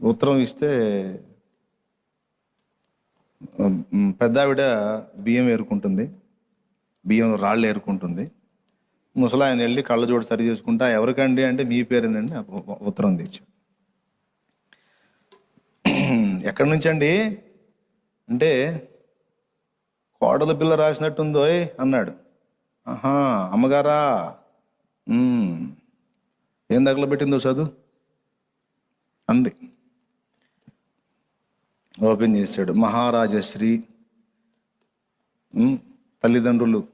ఉత్తరం ఇస్తే పెద్ద ఆవిడ బియ్యం ఏరుకుంటుంది. బియ్యం రాళ్ళు ఏరుకుంటుంది. ముసలాయన వెళ్ళి కళ్ళజోడు సరి చేసుకుంటా ఎవరికండి అంటే మీ పేరేనండి ఉత్తరం తెచ్చు ఎక్కడి నుంచి అండి అంటే కోడల పిల్ల రాసినట్టుందో అన్నాడు. ఆహా అమ్మగారా ఏం తగలబెట్టిందో చదువు. అంది. ఓపెన్ చేశాడు. మహారాజశ్రీ తల్లిదండ్రులు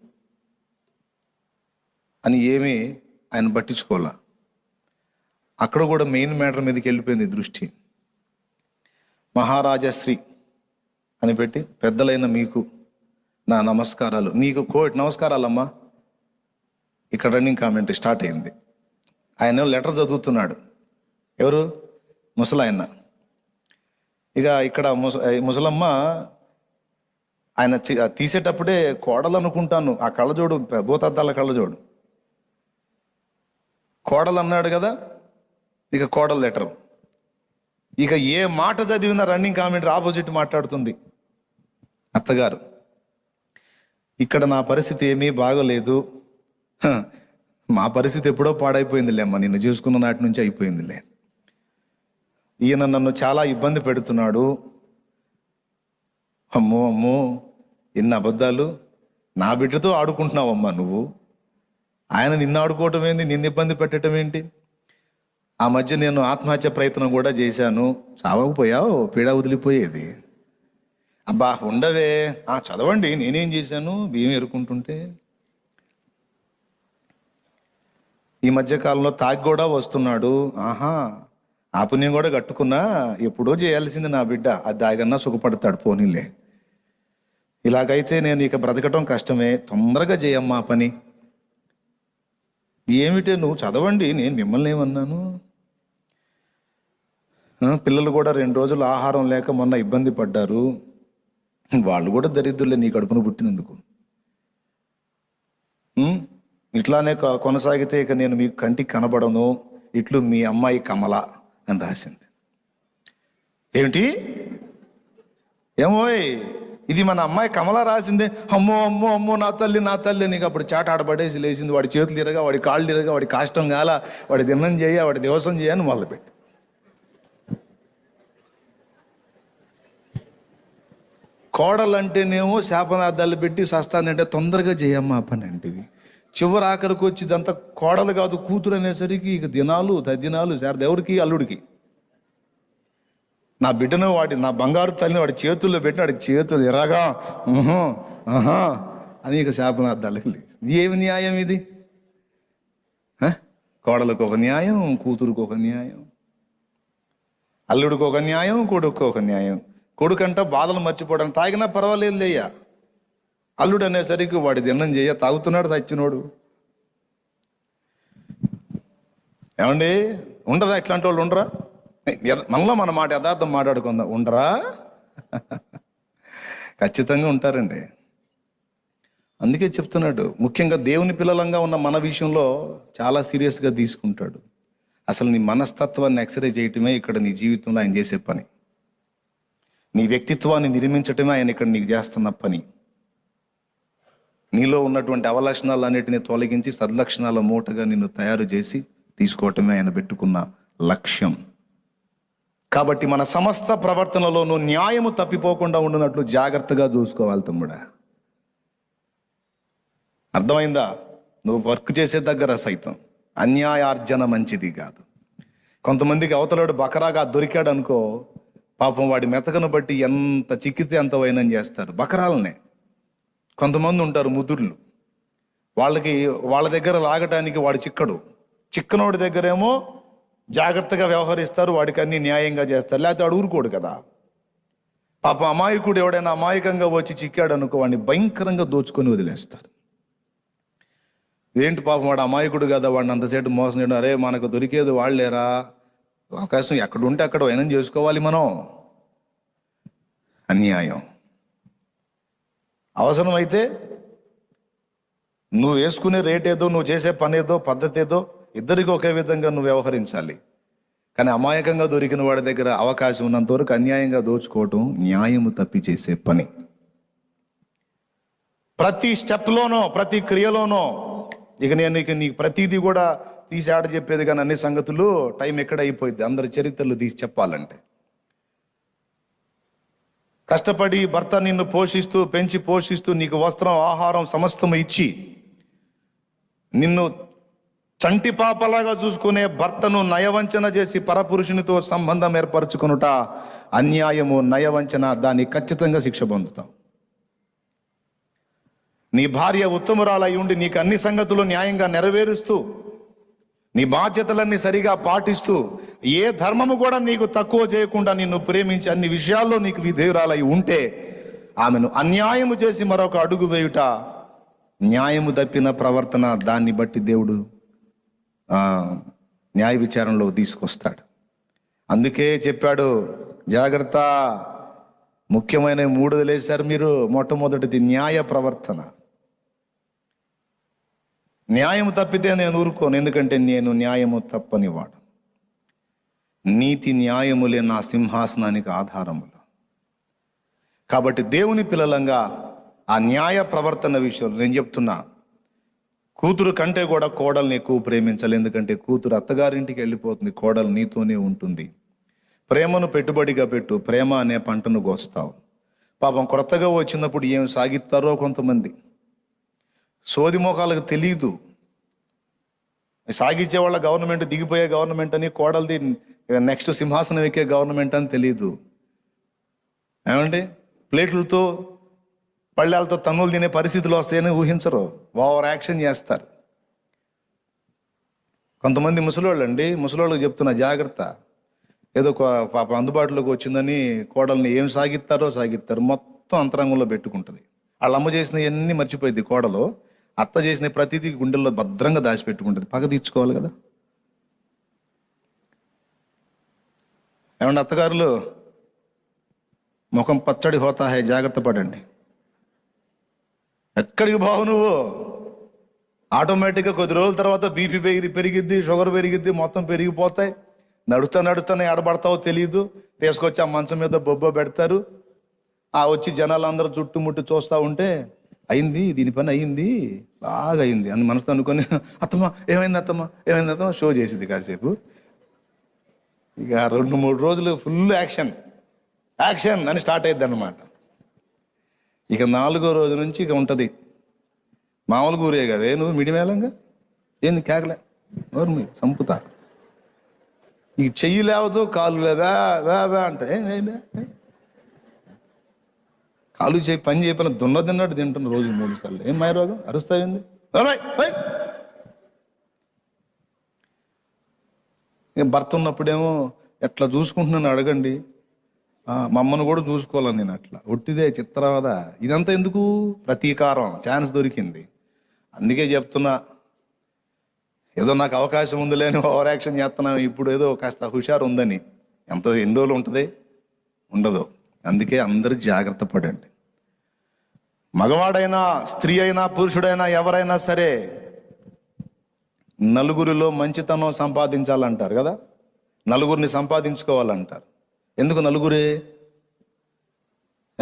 అని ఏమీ ఆయన పట్టించుకోవాల? అక్కడ కూడా మెయిన్ మ్యాటర్ మీదకి వెళ్ళిపోయింది దృష్టి. మహారాజశ్రీ అని పెట్టి పెద్దలైన మీకు నా నమస్కారాలు. నీకు కోటి నమస్కారాలమ్మా. ఇక్కడ రన్నింగ్ కామెంట్ స్టార్ట్ అయింది. ఆయన లెటర్ చదువుతున్నాడు. ఎవరు? ముసలాయన. ఇక ఇక్కడ ముస ముసలమ్మ ఆయన తీసేటప్పుడే కోడలు అనుకుంటాను ఆ కళ్ళజోడు భూతద్దాల కళ్ళజోడు కోడలు అన్నాడు కదా ఇక కోడలు లెటర్. ఇక ఏ మాట చదివినా రన్నింగ్ కామెంట్ ఆపోజిట్ మాట్లాడుతుంది. అత్తగారు ఇక్కడ నా పరిస్థితి ఏమీ బాగోలేదు. మా పరిస్థితి ఎప్పుడో పాడైపోయిందిలే అమ్మ నిన్ను చూసుకున్న నాటి నుంచి అయిపోయిందిలే. ఈయన నన్ను చాలా ఇబ్బంది పెడుతున్నాడు. అమ్మో అమ్మో ఎన్ని అబద్ధాలు? నా బిడ్డతో ఆడుకుంటున్నావమ్మా నువ్వు. ఆయన నిన్ను ఆడుకోవటం ఏంది? నిన్ను ఇబ్బంది పెట్టడం ఏంటి? ఆ మధ్య నేను ఆత్మహత్య ప్రయత్నం కూడా చేశాను. చావకపోయావు? పీడ వదిలిపోయేది. అబ్బా ఉండవే. ఆ చదవండి. నేనేం చేశాను? బియ్యం ఎరుకుంటుంటే. ఈ మధ్యకాలంలో తాగి కూడా వస్తున్నాడు. ఆహా. ఆ పుణ్యం కూడా కట్టుకున్నా ఎప్పుడో చేయాల్సింది నా బిడ్డ. అది దాగన్నా సుఖపడతాడు పోనీలే. ఇలాగైతే నేను ఇక బ్రతకటం కష్టమే. తొందరగా చేయమ్మా ఆ పని. ఏమిటే నువ్వు చదవండి నేను మిమ్మల్ని ఏమన్నాను? పిల్లలు కూడా రెండు రోజులు ఆహారం లేక మొన్న ఇబ్బంది పడ్డారు. వాళ్ళు కూడా దరిద్రులే నీ కడుపును పుట్టినందుకు. ఇట్లానే కొనసాగితే ఇక నేను మీకు కంటికి కనబడను. ఇట్లు మీ అమ్మాయి కమల. అని రాసింది. ఏమిటి? ఏమోయ్ ఇది మన అమ్మాయి కమల రాసిందే. అమ్మో అమ్మో అమ్మో నా తల్లి నా తల్లి నీకు అప్పుడు చాట ఆడబడేసి లేచింది. వాడి చేతులు తిరగా వాడి కాళ్ళు తిరగా వాడి కాష్టం కాల వాడి దినం చేయ వాడి దివసం చేయని మొదలుపెట్టి. కోడలంటేనేమో శాపనార్థాలు పెట్టి సస్తానంటే తొందరగా చేయమ్మా పని అంటివి చివరి ఆఖరికి వచ్చి ఇదంతా కోడలు కాదు కూతురు అనేసరికి ఇక దినాలు తద్దినాలు శారద ఎవరికి అల్లుడికి. నా బిడ్డను వాడి నా బంగారు తల్లిని వాడి చేతుల్లో పెట్టిన వాడి చేతులు ఎరగా ఆహా అని ఇక శాపనార్థాలకి లేదు. ఏమి న్యాయం ఇది? కోడలకు ఒక న్యాయం కూతురుకు ఒక న్యాయం. అల్లుడికి ఒక న్యాయం కొడుకు ఒక న్యాయం. కొడుకంట బాధలు మర్చిపోవడం తాగినా పర్వాలేదు లేయ్యా. అల్లుడు అనేసరికి వాడి దినం చేయ తాగుతున్నాడు సచ్చినోడు. ఏమండి? ఉండదా? ఇట్లాంటి వాళ్ళు ఉండరా? మనలో మన మాట యథార్థం మాట్లాడుకుందాం. ఉండరా? ఖచ్చితంగా ఉంటారండి. అందుకే చెప్తున్నాడు ముఖ్యంగా దేవుని పిల్లలంగా ఉన్న మన విషయంలో చాలా సీరియస్గా తీసుకుంటాడు. అసలు నీ మనస్తత్వాన్ని ఎక్స్రే చేయటమే ఇక్కడ నీ జీవితంలో ఆయన చేసే పని. నీ వ్యక్తిత్వాన్ని నిర్మించటమే ఆయన ఇక్కడ నీకు చేస్తున్న పని. నీలో ఉన్నటువంటి అవలక్షణాలన్నిటిని తొలగించి సద్లక్షణాల మూటగా నిన్ను తయారు చేసి తీసుకోవటమే ఆయన పెట్టుకున్న లక్ష్యం. కాబట్టి మన సమస్త ప్రవర్తనలోనూ న్యాయము తప్పిపోకుండా ఉండినట్లు జాగ్రత్తగా చూసుకోవాలి తమ్ముడా. అర్థమైందా? నువ్వు వర్క్ చేసే దగ్గర సైతం అన్యాయార్జన మంచిది కాదు. కొంతమందికి అవతలాడు బకరాగా దొరికాడు అనుకో పాపం వాడి మెతకను బట్టి ఎంత చిక్కితే అంత వైనం చేస్తారు. బకరాలనే. కొంతమంది ఉంటారు ముదుర్లు. వాళ్ళకి వాళ్ళ దగ్గర లాగటానికి వాడు చిక్కడు. చిక్కనోడి దగ్గరేమో జాగ్రత్తగా వ్యవహరిస్తారు వాడికి అన్ని న్యాయంగా చేస్తారు. లేకపోతే వాడు ఊరుకోడు కదా. పాప అమాయకుడు ఎవడైనా అమాయకంగా వచ్చి చిక్కాడు అనుకో వాడిని భయంకరంగా దోచుకొని వదిలేస్తారు. ఏంటి పాపం వాడు అమాయకుడు కదా వాడిని అంతసేపు మోసం చేయడం? అరే మనకు దొరికేది వాళ్ళేరా. అవకాశం ఎక్కడ ఉంటే అక్కడ వైనం చేసుకోవాలి మనం. అన్యాయం. అవసరమైతే నువ్వు వేసుకునే రేట్ ఏదో నువ్వు చేసే పని ఏదో పద్ధతి ఏదో ఇద్దరికి ఒకే విధంగా నువ్వు వ్యవహరించాలి. కానీ అమాయకంగా దొరికిన వాడి దగ్గర అవకాశం ఉన్నంత వరకు అన్యాయంగా దోచుకోవటం న్యాయము తప్పి చేసే పని. ప్రతి స్టెప్లోనో ప్రతి క్రియలోనో ఇక నేను ఇక నీకు ప్రతిదీ కూడా తీసి ఆడ చెప్పేది కానీ అన్ని సంగతులు టైం ఎక్కడ అయిపోయింది అందరి చరిత్రలు తీసి చెప్పాలంటే. కష్టపడి భర్త నిన్ను పోషిస్తూ పెంచి పోషిస్తూ నీకు వస్త్రం ఆహారం సమస్తం ఇచ్చి నిన్ను చంటి పాపలాగా చూసుకునే భర్తను నయవంచన చేసి పరపురుషునితో సంబంధం ఏర్పరచుకునుట అన్యాయము నయవంచన దాన్ని ఖచ్చితంగా శిక్ష పొందుతాం నీ భార్య ఉత్తమురాలై ఉండి నీకు అన్ని సంగతులు న్యాయంగా నెరవేరుస్తూ నీ బాధ్యతలన్నీ సరిగా పాటిస్తూ ఏ ధర్మము కూడా నీకు తక్కువ చేయకుండా నిన్ను ప్రేమించి అన్ని విషయాల్లో నీకు విధేయురాలై ఉంటే ఆమెను అన్యాయము చేసి మరొక అడుగు వేయుట న్యాయము తప్పిన ప్రవర్తన దాన్ని బట్టి దేవుడు న్యాయ విచారణలో తీసుకొస్తాడు. అందుకే చెప్పాడు జాగ్రత్త ముఖ్యమైన మూడు వదిలేశారు మీరు మొట్టమొదటిది న్యాయ ప్రవర్తన. న్యాయము తప్పితే నేను ఊరుకోను ఎందుకంటే నేను న్యాయము తప్పనివాడు. నీతి న్యాయములే నా సింహాసనానికి ఆధారములు. కాబట్టి దేవుని పిల్లలంగా ఆ న్యాయ ప్రవర్తన విషయంలో నేను చెప్తున్నా కూతురు కంటే కూడా కోడల్ని ఎక్కువ ప్రేమించాలి ఎందుకంటే కూతురు అత్తగారింటికి వెళ్ళిపోతుంది కోడలు నీతోనే ఉంటుంది. ప్రేమను పెట్టుబడిగా పెట్టు ప్రేమ అనే పంటను కోస్తావు. పాపం కొత్తగా వచ్చినప్పుడు ఏం సాగిస్తారో కొంతమంది. సోది మోకాలకు తెలియదు సాగించే వాళ్ళ గవర్నమెంట్ దిగిపోయే గవర్నమెంట్ అని కోడలది నెక్స్ట్ సింహాసనం ఎక్కే గవర్నమెంట్ అని తెలియదు ఏమండి? ప్లేట్లతో పళ్ళాలతో తన్నులు తినే పరిస్థితులు వస్తాయని ఊహించరు. ఓవర్ యాక్షన్ చేస్తారు. కొంతమంది ముసలోళ్ళు అండి ముసలోళ్ళకి చెప్తున్న జాగ్రత్త. ఏదో ఒక పాప అందుబాటులోకి వచ్చిందని కోడల్ని ఏం సాగిస్తారో సాగిస్తారు. మొత్తం అంతరంగంలో పెట్టుకుంటుంది. వాళ్ళ అమ్మ చేసినవన్నీ మర్చిపోయింది కోడలు. అత్త చేసిన ప్రతిదీ గుండెల్లో భద్రంగా దాచిపెట్టుకుంటుంది. పగ తీర్చుకోవాలి కదా. ఏమండి అత్తగారులు? ముఖం పచ్చడి హోతా జాగ్రత్త పడండి. ఎక్కడికి బావు నువ్వు? ఆటోమేటిక్గా కొద్ది రోజుల తర్వాత బీపీ పెరిగి పెరిగిద్ది షుగర్ పెరిగిద్ది మొత్తం పెరిగిపోతాయి. నడుస్తా నడుస్తానే ఆడబడతావో తెలియదు తీసుకొచ్చి ఆ మంచం మీద బొబ్బ పెడతారు. ఆ వచ్చి జనాలు అందరూ చుట్టుముట్టు చూస్తూ ఉంటే అయింది దీని పని అయింది బాగా అయింది. అని మనసులో అనుకొని అత్తమ్మ ఏమైంది అత్తమ్మ ఏమైంది అత్తమ్మ? షో చేసింది కాసేపు. ఇక రెండు మూడు రోజులు ఫుల్ యాక్షన్ యాక్షన్ అని స్టార్ట్ అయ్యిద్ది అనమాట ఇక నాలుగో రోజు నుంచి ఇక ఉంటుంది. మామూలు కూరే కదే. నువ్వు? మిడిమేళంగా ఏంది కేకలే? నోరు మీ సంపుతా. ఇక చెయ్యి లేవదు కాలు లేవా. వే వే అంటే. "ఏం, ఏం?" కాలు చేయి పని చేయపని దున్న తిన్నట్టు తింటున్న రోజు మూడు సార్లు. ఏం మాయ రోగం? అరుస్తాయింది భర్త ఉన్నప్పుడేమో ఎట్లా చూసుకుంటున్నాను అడగండి. మమ్మను కూడా చూసుకోవాలని నేను అట్లా. ఒట్టిదే చిత్రవద ఇదంతా ఎందుకు? ప్రతీకారం ఛాన్స్ దొరికింది. అందుకే చెప్తున్నా ఏదో నాకు అవకాశం ఉంది లేని ఓవర్ యాక్షన్ చేస్తున్నాం ఇప్పుడు ఏదో కాస్త హుషారు ఉందని. ఎంత ఎన్ని రోజులు ఉంటుంది? ఉండదు. అందుకే అందరూ జాగ్రత్త పడండి. మగవాడైనా స్త్రీ అయినా పురుషుడైనా ఎవరైనా సరే నలుగురిలో మంచితనం సంపాదించాలంటారు కదా? నలుగురిని సంపాదించుకోవాలంటారు. ఎందుకు నలుగురే?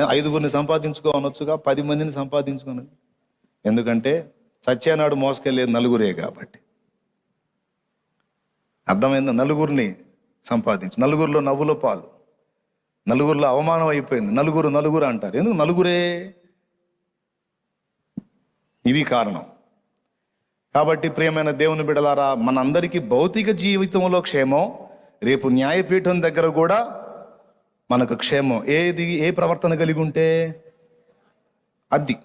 ఐదుగురిని సంపాదించుకోవనొచ్చుగా పది మందిని సంపాదించుకోను. ఎందుకంటే సత్యనాడు మోసుకెళ్ళేది నలుగురే కాబట్టి. అర్థమైందా? నలుగురిని సంపాదించు. నలుగురిలో నవ్వుల పాలు. నలుగురిలో అవమానం అయిపోయింది. నలుగురు నలుగురు అంటారు. ఎందుకు నలుగురే? ఇది కారణం. కాబట్టి ప్రియమైన దేవుని బిడలారా మనందరికీ భౌతిక జీవితంలో క్షేమం రేపు న్యాయపీఠం దగ్గర కూడా మనకు క్షేమం. ఏది ఏ ప్రవర్తన కలిగి ఉంటే అది.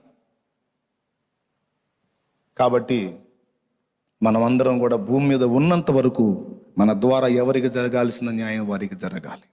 కాబట్టి మనమందరం కూడా భూమి మీద ఉన్నంత వరకు మన ద్వారా ఎవరికి జరగాల్సిన న్యాయం వారికి జరగాలి.